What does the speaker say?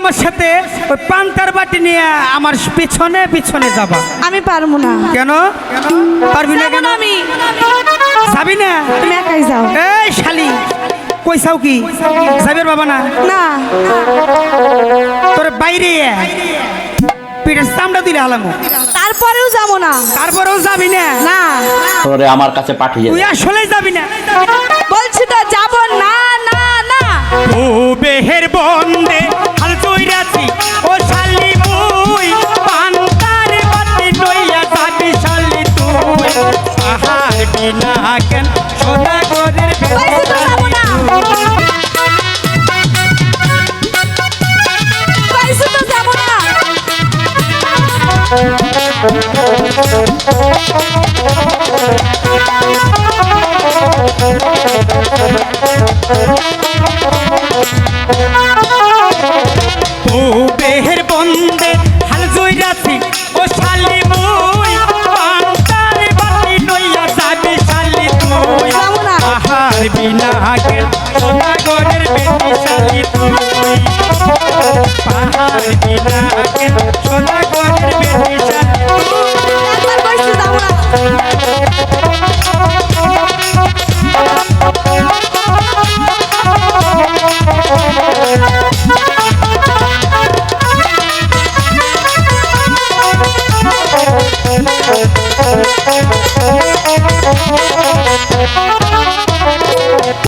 আমার সাথে ওই পান্তার বাটি নিয়ে আমার পিছনে পিছনে যাবা। আমি পারব না। কেন? পারবি না কেন? আমি। যাবি না? তুমি একাই যাও। এই শালি কইসাও কি? যাবের বাবা না? না। তোর বাইরে। পিঠের চামড়া দিলে হালামো। তারপরেও যাব না। তারপরেও যাবি না? না। তোরে আমার কাছে পাঠিয়ে তুই দে। আসলে যাবি না। আহার বিনা কেন? সদাগরের বলছি তো যাব পারবি না